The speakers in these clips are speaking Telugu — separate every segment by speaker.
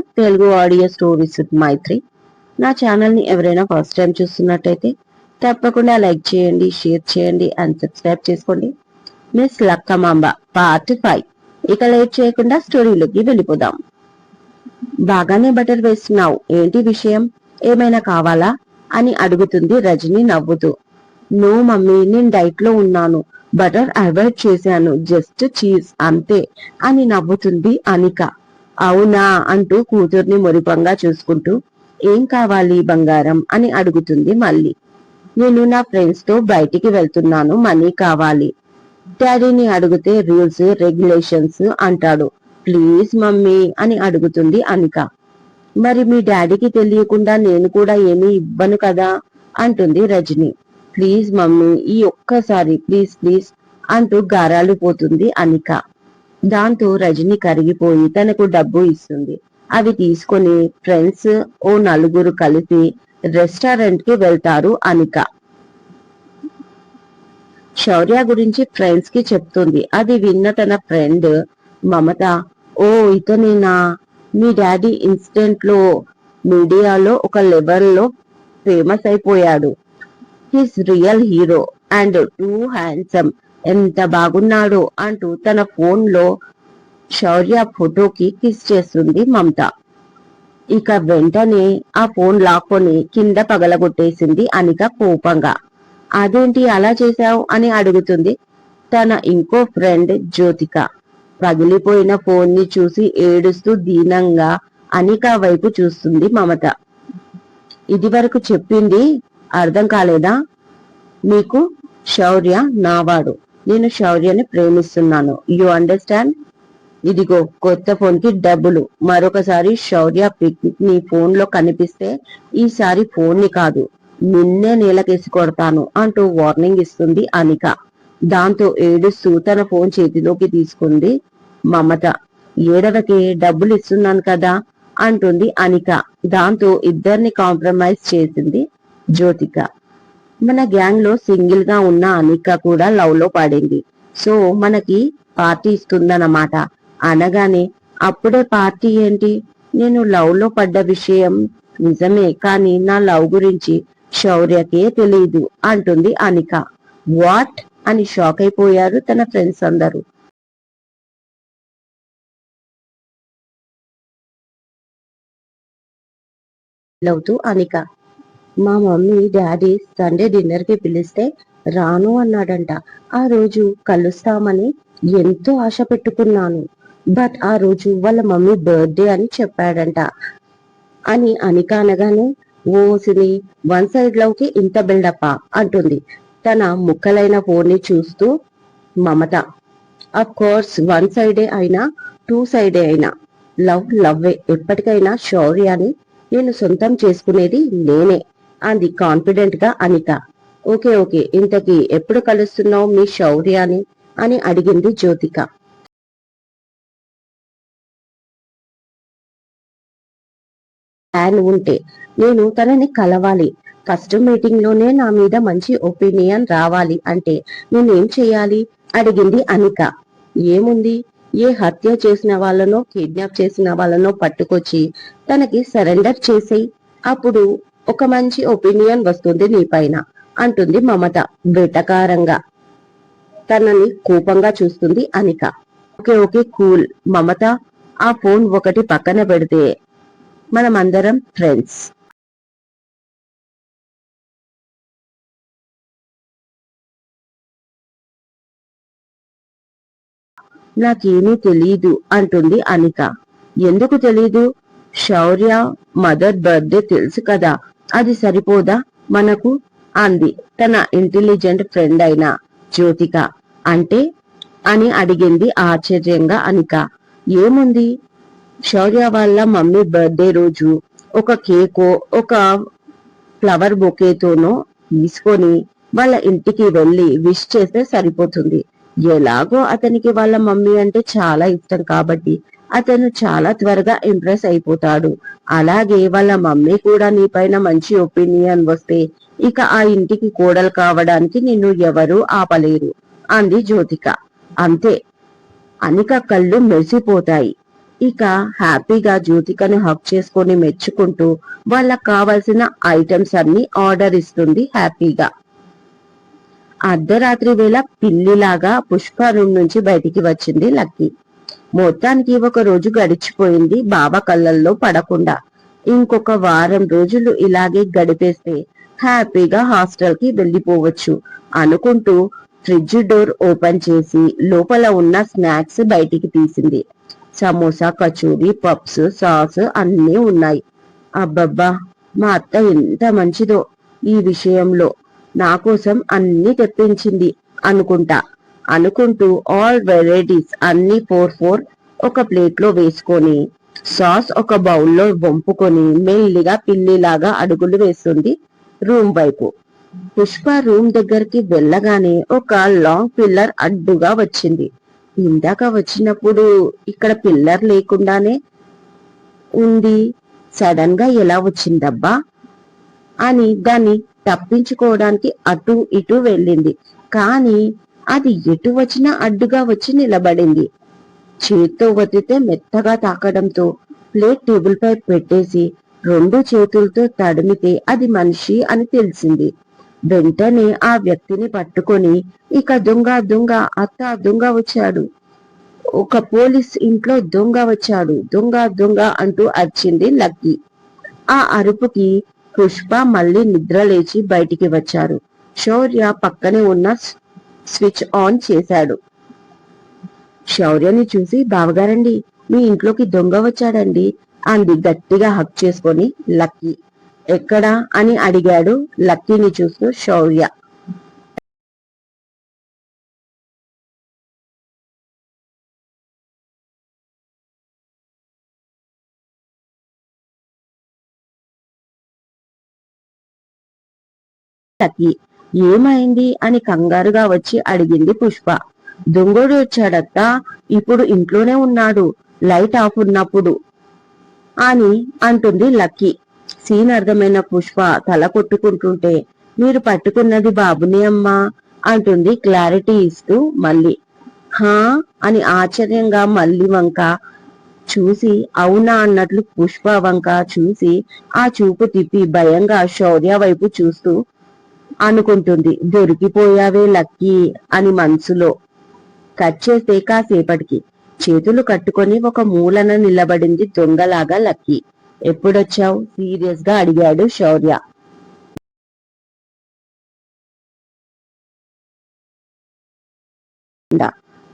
Speaker 1: Telugu audio stories with Maithri. నా ఛానల్ని ఎవరైనా ఫస్ట్ టైం చూస్తున్నట్టయితే తప్పకుండా లైక్ చేయండి షేర్ చేయండి అండ్ సబ్స్క్రైబ్ చేసుకోండి. Miss Lakkamamba part five. ఇక లేట్ చేయకుండా స్టోరీలోకి వెళ్ళిపోదాం. బాగానే బటర్ వేస్తున్నావు. ఏంటి విషయం? ఏమైనా కావాలా? అని అడుగుతుంది రజని నవ్వుతూ. నో మమ్మీ నేను డైట్లో ఉన్నాను. బటర్ అవాయిడ్ చేశాను. జస్ట్ చీజ్ అంతే అని నవ్వుతుంది అనిక. అవునా అంటూ కూతుర్ని మురిపంగా చూసుకుంటూ ఏం కావాలి బంగారం? అని అడుగుతుంది మళ్ళీ. నేను నా ఫ్రెండ్స్తో బయటికి వెళ్తున్నాను మనీ కావాలి. డాడీని అడిగితే రూల్స్ రెగ్యులేషన్స్ అంటాడు. ప్లీజ్ మమ్మీ అని అడుగుతుంది అనిక. మరి మీ డాడీకి తెలియకుండా నేను కూడా ఏమీ ఇవ్వను కదా? అంటుంది రజని. ప్లీజ్ మమ్మీ ఈ ఒక్కసారి ప్లీజ్ ప్లీజ్ అంటూ గారాలు పోతుంది అనిక. దాంతో రజని కరిగిపోయి తనకు డబ్బు ఇస్తుంది. అవి తీసుకొని ఫ్రెండ్స్ ఓ నలుగురు కలిసి రెస్టారెంట్కి వెళ్తారు అనిక. శౌర్య గురించి ఫ్రెండ్స్కి చెప్తుంది. అది విన్న తన ఫ్రెండ్ మమత ఓ ఇతనేనా మీ డాడీ ఇన్సిడెంట్లో మీడియాలో ఒక లెవెల్లో ఫేమస్ అయిపోయాడు. His real hero and too handsome. ఎంత బాగున్నాడో అంటూ తన ఫోన్లో శౌర్య ఫోటోకి కిస్ చేస్తుంది మమత. ఇక వెంటనే ఆ ఫోన్ లాక్కొని కింద పగలగొట్టేసింది అనిక కోపంగా. అదేంటి అలా చేశావు? అని అడుగుతుంది తన ఇంకో ఫ్రెండ్ జ్యోతిక. పగిలిపోయిన ఫోన్ని చూసి ఏడుస్తూ దీనంగా అనిక వైపు చూస్తుంది మమత. ఇది వరకు చెప్పింది అర్థం కాలేదా? మీకు శౌర్య నావాడు. నేను శౌర్యని ప్రేమిస్తున్నాను. యు అండర్స్టాండ్ ఇదిగో కొత్త ఫోన్కి డబ్బులు. మరొకసారి శౌర్య పిక్ నీ ఫోన్లో కనిపిస్తే ఈసారి ఫోన్ని కాదు నిన్నే నీలకేసి కొడతాను అంటూ వార్నింగ్ ఇస్తుంది అనిక. దాంతో ఏడుస్తూ తన ఫోన్ చేతిలోకి తీసుకుంది మమత. ఏడవకి డబ్బులు ఇస్తున్నాను కదా అంటుంది అనిక. దాంతో ఇద్దరిని కాంప్రమైజ్ చేసింది జ్యోతిక. మన గ్యాంగ్లో సింగిల్గా ఉన్న అనిక కూడా లవ్లో పడింది. సో మనకి పార్టీ ఇస్తుందన్నమాట. అనగానే అప్పుడే పార్టీ ఏంటి? నేను లవ్లో పడ్డ విషయం నిజమే కానీ నా లవ్ గురించి శౌర్యకే తెలియదు అంటుంది అనిక. వాట్? అని షాక్ అయిపోయారు తన ఫ్రెండ్స్ అందరూ. అవుతూ అనిక. మా మమ్మీ డాడీ సండే డిన్నర్కి పిలిస్తే రాను అన్నాడంట. ఆ రోజు కలుస్తామని ఎంతో ఆశ పెట్టుకున్నాను. బట్ ఆ రోజు వాళ్ళ మమ్మీ బర్త్డే అని చెప్పాడంట. అని అనిక అనగానే ఓసిని వన్ సైడ్ లవ్కి ఇంత బిల్డప్ అంటుంది. తన ముక్కలైన ఫోన్ని చూస్తూ మమత అఫ్ కోర్స్ వన్ సైడే అయినా టూ సైడే అయినా లవ్ లవ్వే ఎప్పటికైనా శౌర్యాన్ని నేను సొంతం చేసుకునేది నేనే. అంది కాన్ఫిడెంట్గా అనిత. ఓకే ఓకే ఇంతకీ ఎప్పుడు కలుస్తున్నావు మీ శౌర్యాని? అని అడిగింది జ్యోతిక. ప్లాన్ ఉంటే నేను తనని కలవాలి. ఫస్ట్ మీటింగ్లోనే నా మీద మంచి ఒపీనియన్ రావాలి అంటే నేనేం చేయాలి? అడిగింది అనిక ఏముంది? ఏ హత్య చేసిన వాళ్ళనో కిడ్నాప్ చేసిన వాళ్ళనో పట్టుకొచ్చి తనకి సరెండర్ చేసేయి. అప్పుడు ఒక మంచి ఒపీనియన్ వస్తుంది నీపైన అంటుంది మమత వెటకారంగా. తనని కోపంగా చూస్తుంది Anika. Okay okay cool. Mamata ఆ ఫోన్ ఒకటి పక్కన పెడితే మనమందరం ఫ్రెండ్స్. నాకేమీ తెలీదు అంటుంది అనిక. ఎందుకు తెలీదు? శౌర్య మదర్ బర్త్డే తెలుసు కదా. అది సరిపోదా? మనకు అంది తన ఇంటెలిజెంట్ ఫ్రెండ్ అయిన జ్యోతిక. అంటే? అని అడిగింది ఆశ్చర్యంగా అనిక. ఏముంది? శౌర్య వాళ్ళ మమ్మీ బర్త్డే రోజు ఒక కేకో ఒక ఫ్లవర్ బొకేతోనో తీసుకొని వాళ్ళ ఇంటికి వెళ్ళి విష్ చేస్తే సరిపోతుంది. ఎలాగో అతనికి వాళ్ళ మమ్మీ అంటే చాలా ఇష్టం కాబట్టి అతను చాలా త్వరగా ఇంప్రెస్ అయిపోతాడు. అలాగే వాళ్ళ మమ్మీ కూడా నీ పైన మంచి ఒపీనియన్ వస్తే ఇక ఆ ఇంటికి కోడలు కావడానికి నిన్ను ఎవరూ ఆపలేరు అంది జ్యోతిక. అంతే. అనిక కళ్ళు మెరిసిపోతాయి. ఇక హ్యాపీగా జ్యోతికని హక్ చేసుకొని మెచ్చుకుంటూ వాళ్ళకు కావాల్సిన ఐటమ్స్ అన్ని ఆర్డర్ ఇస్తుంది హ్యాపీగా. అర్ధరాత్రి వేళ పిల్లిలాగా పుష్ప రూమ్ నుంచి బయటికి వచ్చింది లక్కీ. మొత్తానికి ఒక రోజు గడిచిపోయింది బాబా కళ్ళల్లో పడకుండా. ఇంకొక వారం రోజులు ఇలాగే గడిపేస్తే హ్యాపీగా హాస్టల్కి వెళ్ళిపోవచ్చు అనుకుంటూ ఫ్రిడ్జ్ డోర్ ఓపెన్ చేసి లోపల ఉన్న స్నాక్స్ బయటికి తీసింది. సమోసా కచోరీ పప్స్ సాస్ అన్నీ ఉన్నాయి. అబ్బబ్బా మా అత్త ఎంత మంచిదో ఈ విషయంలో. నా కోసం అన్ని తెప్పించింది అనుకుంటా. అనుకుంటూ ఆల్ వెరైటీస్ అన్ని ఫోర్ ఫోర్ ఒక ప్లేట్లో వేసుకొని సాస్ ఒక బౌల్లో వంపుకొని మెల్లిగా పిల్లిలాగా అడుగులు వేస్తుంది రూమ్ వైపు. పుష్ప రూమ్ దగ్గరికి వెళ్ళగానే ఒక లాంగ్ పిల్లర్ అడ్డుగా వచ్చింది. ఇందాక వచ్చినప్పుడు ఇక్కడ పిల్లర్ లేకుండానే ఉంది. సడన్గా ఎలా వచ్చిందబ్బా? అని దాన్ని తప్పించుకోవడానికి అటు ఇటు వెళ్ళింది. కానీ అది ఎటు వచ్చినా అడ్డుగా వచ్చి నిలబడింది. చేత్తో వదిలితే మెత్తగా తాకడంతో ప్లేట్ టేబుల్ పై పెట్టేసి రెండు చేతులతో తడిమితే అది మనిషి అని తెలిసింది. వెంటనే ఆ వ్యక్తిని పట్టుకొని ఇక దొంగ దొంగ అత్త దొంగ వచ్చాడు. ఒక పోలీస్ ఇంట్లో దొంగ వచ్చాడు. దొంగ దొంగ అంటూ అరిచింది లక్కీ. ఆ అరుపుకి పుష్ప మళ్ళీ నిద్ర లేచి బయటికి వచ్చారు. శౌర్య పక్కనే ఉన్న స్విచ్ ఆన్ చేశాడు. శౌర్యని చూసి బావగారండి మీ ఇంట్లోకి దొంగ వచ్చాడండి అంది గట్టిగా హక్ చేసుకొని లక్కీ. ఎక్కడా? అని అడిగాడు లక్కీని చూస్తూ శౌర్య. లక్కీ. ఏమైంది అని కంగారుగా వచ్చి అడిగింది పుష్ప. దొంగడు వచ్చాడత్త ఇప్పుడు ఇంట్లోనే ఉన్నాడు లైట్ ఆఫ్ ఉన్నప్పుడు అని అంటుంది లక్కీ. సీన్ అర్థమైన పుష్ప తల కొట్టుకుంటుంటే మీరు పట్టుకున్నది బాబుని అమ్మా అంటుంది క్లారిటీ ఇస్తూ మళ్ళీ. హా అని ఆశ్చర్యంగా మళ్ళీ వంక చూసి అవునా అన్నట్లు పుష్ప వంక చూసి ఆ చూపు తిప్పి భయంగా శౌర్య వైపు చూస్తూ అనుకుంటుంది. దొరికిపోయావే లక్కీ అని మనసులో కట్ చేస్తే కాసేపటికి చేతులు కట్టుకొని ఒక మూలన నిలబడింది దొంగలాగా లక్కీ. ఎప్పుడొచ్చావు? సీరియస్గా అడిగాడు శౌర్య.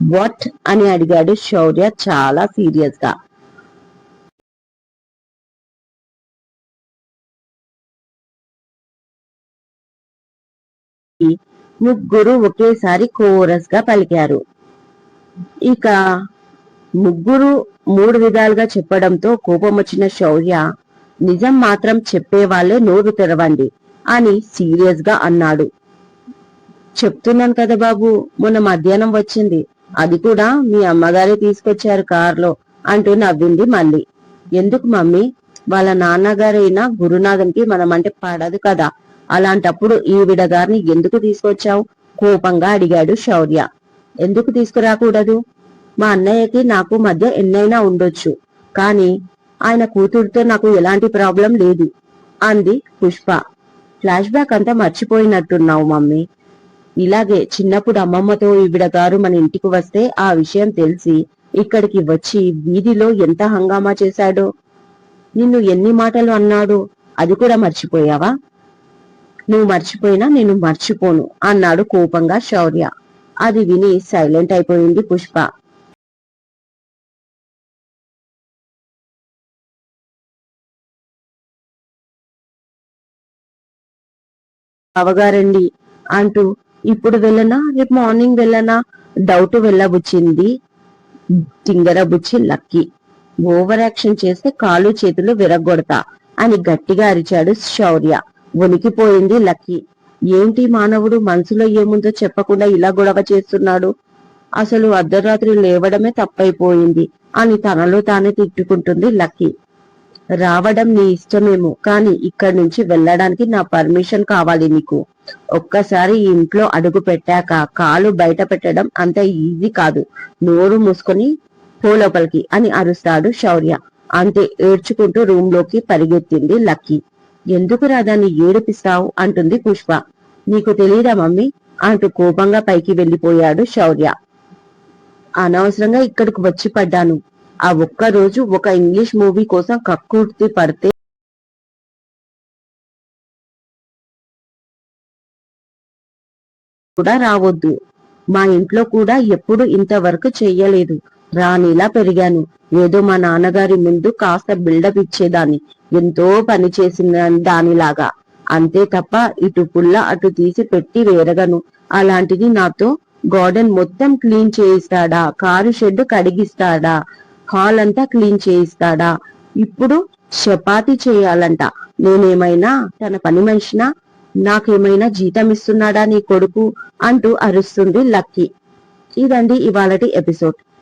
Speaker 1: వాట్? అని అడిగాడు శౌర్య చాలా సీరియస్గా ముగ్గురు ఒకేసారి కోరస్గా పలికారు. ఇక ముగ్గురు మూడు విధాలుగా చెప్పడంతో కోపం వచ్చిన శౌర్య నిజం మాత్రం చెప్పేవాళ్ళే నోరు తెరవండి అని సీరియస్గా అన్నాడు. చెప్తున్నాను కదా బాబు మొన్న మధ్యాహ్నం వచ్చింది. అది కూడా మీ అమ్మగారే తీసుకొచ్చారు కారులో అంటూ నవ్వింది మళ్ళీ. ఎందుకు మమ్మీ? వాళ్ళ నాన్నగారైన గురునాథన్కి మనం అంటే పడదు కదా. అలాంటప్పుడు ఈవిడ గారిని ఎందుకు తీసుకొచ్చావు? కోపంగా అడిగాడు శౌర్య. ఎందుకు తీసుకురాకూడదు? మా అన్నయ్యకి నాకు మధ్య ఎన్నైనా ఉండొచ్చు. కానీ ఆయన కూతురుతో నాకు ఎలాంటి ప్రాబ్లం లేదు అంది పుష్ప. ఫ్లాష్ బ్యాక్ అంతా మర్చిపోయినట్టున్నావు మమ్మీ. ఇలాగే చిన్నప్పుడు అమ్మమ్మతో ఈవిడ గారు మన ఇంటికి వస్తే ఆ విషయం తెలిసి ఇక్కడికి వచ్చి వీధిలో ఎంత హంగామా చేశాడో? నిన్ను ఎన్ని మాటలు అన్నాడో? అది కూడా మర్చిపోయావా? నువ్వు మర్చిపోయినా నేను మర్చిపోను అన్నాడు కోపంగా శౌర్య. అది విని సైలెంట్ అయిపోయింది పుష్ప. అవగారండి అంటూ ఇప్పుడు వెళ్ళనా రేపు మార్నింగ్ వెళ్ళనా? డౌట్ వెళ్ళబుచ్చింది టింగరబుచ్చి లక్కీ. ఓవర్ యాక్షన్ చేస్తే కాళ్ళు చేతులు విరగొడతా అని గట్టిగా అరిచాడు శౌర్య. వణికిపోయింది లక్కీ. ఏంటి మానవుడు మనసులో ఏముందో చెప్పకుండా ఇలా గొడవ చేస్తున్నాడు? అసలు అర్ధరాత్రి లేవడమే తప్పైపోయింది అని తనలో తానే తిట్టుకుంటుంది లక్కీ. రావడం నీ ఇష్టమేమో కానీ ఇక్కడి నుంచి వెళ్ళడానికి నా పర్మిషన్ కావాలి నీకు. ఒక్కసారి ఇంట్లో అడుగు పెట్టాక కాలు బయట పెట్టడం అంత ఈజీ కాదు. నోరు మూసుకొని పో లోపలికి అని అరుస్తాడు శౌర్య. అంతే ఏడ్చుకుంటూ రూమ్లోకి పరిగెత్తింది లక్కీ. ఎందుకు రాదాన్ని ఏడిపిస్తావు? అంటుంది పుష్ప. నీకు తెలియదా మమ్మీ? అంటూ కోపంగా పైకి వెళ్ళిపోయాడు శౌర్య. అనవసరంగా ఇక్కడికి వచ్చి పడ్డాను. ఆ ఒక్క రోజు ఒక ఇంగ్లీష్ మూవీ కోసం కక్కుర్తి పడితే కూడా రావద్దు. మా ఇంట్లో కూడా ఎప్పుడు ఇంతవరకు చెయ్యలేదు. రానిలా పెరిగాను. ఏదో మా నాన్నగారి ముందు కాస్త బిల్డప్ ఇచ్చేదాన్ని. ఎంతో పని చేసిన దానిలాగా. అంతే తప్ప ఇటు పుల్ల అటు తీసి పెట్టి వేరగను. అలాంటిది నాతో గార్డెన్ మొత్తం క్లీన్ చేయిస్తాడా? కారు షెడ్ కడిగిస్తాడా? హాల్ అంతా క్లీన్ చేయిస్తాడా? ఇప్పుడు చపాతి చేయాలంట. నేనేమైనా తన పని మనిషినా? నాకేమైనా జీతం ఇస్తున్నాడా నీ కొడుకు? అంటూ అరుస్తుంది లక్కీ. ఇదండి ఇవాళటి ఎపిసోడ్.